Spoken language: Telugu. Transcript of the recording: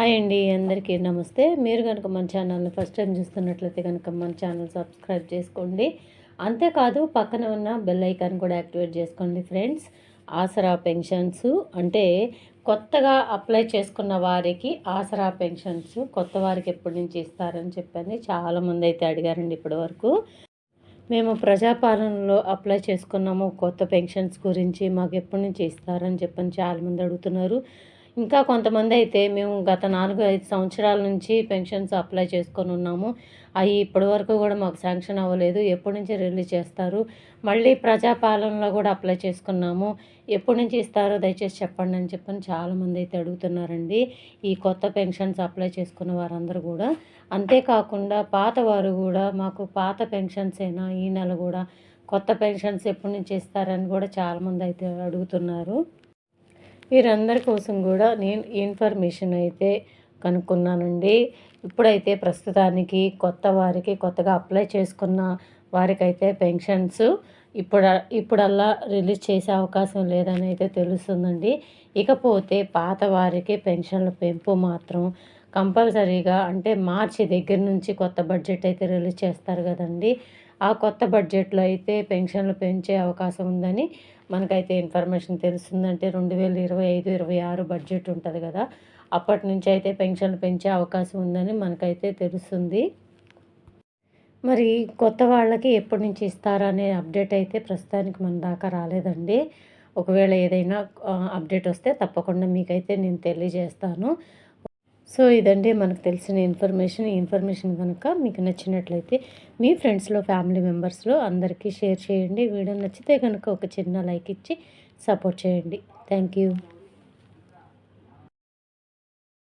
హాయ్ అండి అందరికీ నమస్తే. మీరు కనుక మన ఛానల్ని ఫస్ట్ టైం చూస్తున్నట్లయితే కనుక మన ఛానల్ సబ్స్క్రైబ్ చేసుకోండి. అంతేకాదు పక్కన ఉన్న బెల్ ఐకాన్ కూడా యాక్టివేట్ చేసుకోండి ఫ్రెండ్స్. ఆసరా పెన్షన్స్ అంటే కొత్తగా అప్లై చేసుకున్న వారికి ఆసరా పెన్షన్స్ కొత్త వారికి ఎప్పటి నుంచి ఇస్తారని చెప్పండి. చాలామంది అయితే అడిగారండి ఇప్పటి వరకు. మేము ప్రజాపాలనలో అప్లై చేసుకున్నాము కొత్త పెన్షన్స్ గురించి మాకు ఎప్పటి నుంచి ఇస్తారని చెప్పని చాలామంది అడుగుతున్నారు. ఇంకా కొంతమంది అయితే మేము గత నాలుగు ఐదు సంవత్సరాల నుంచి పెన్షన్స్ అప్లై చేసుకొని ఉన్నాము. అవి ఇప్పటి వరకు కూడా మాకు శాంక్షన్ అవ్వలేదు. ఎప్పటి నుంచి రిలీజ్ చేస్తారు? మళ్ళీ ప్రజాపాలనలో కూడా అప్లై చేసుకున్నాము. ఎప్పటి నుంచి ఇస్తారో దయచేసి చెప్పండి అని చెప్పని చాలామంది అయితే అడుగుతున్నారండి. ఈ కొత్త పెన్షన్స్ అప్లై చేసుకున్న వారందరూ కూడా. అంతేకాకుండా పాత వారు కూడా మాకు పాత పెన్షన్స్ అయినా ఈ నెల కూడా కొత్త పెన్షన్స్ ఎప్పటి నుంచి ఇస్తారని కూడా చాలామంది అయితే అడుగుతున్నారు. వీరందరి కోసం కూడా నేను ఇన్ఫర్మేషన్ అయితే కనుక్కున్నానండి. ఇప్పుడైతే ప్రస్తుతానికి కొత్త వారికి కొత్తగా అప్లై చేసుకున్న వారికైతే పెన్షన్స్ ఇప్పుడు ఇప్పుడల్లా రిలీజ్ చేసే అవకాశం లేదని అయితే తెలుస్తుందండి. ఇకపోతే పాత వారికి పెన్షన్ల పెంపు మాత్రం కంపల్సరీగా అంటే మార్చి దగ్గర నుంచి కొత్త బడ్జెట్ అయితే రిలీజ్ చేస్తారు కదండి. ఆ కొత్త బడ్జెట్లో అయితే పెన్షన్లు పెంచే అవకాశం ఉందని మనకైతే ఇన్ఫర్మేషన్ తెలుస్తుందంటే రెండు వేల ఇరవై ఐదు ఇరవై ఆరు బడ్జెట్ ఉంటుంది కదా. అప్పటి నుంచి అయితే పెన్షన్లు పెంచే అవకాశం ఉందని మనకైతే తెలుస్తుంది. మరి కొత్త వాళ్ళకి ఎప్పటి నుంచి ఇస్తారనే అప్డేట్ అయితే ప్రస్తుతానికి మన దాకా రాలేదండి. ఒకవేళ ఏదైనా అప్డేట్ వస్తే తప్పకుండా మీకైతే నేను తెలియజేస్తాను. సో ఇదండి మనకు తెలిసిన ఇన్ఫర్మేషన్. ఈ ఇన్ఫర్మేషన్ కనుక మీకు నచ్చినట్లయితే మీ ఫ్రెండ్స్లో ఫ్యామిలీ మెంబర్స్లో అందరికీ షేర్ చేయండి. వీడియో నచ్చితే కనుక ఒక చిన్న లైక్ ఇచ్చి సపోర్ట్ చేయండి. Thank you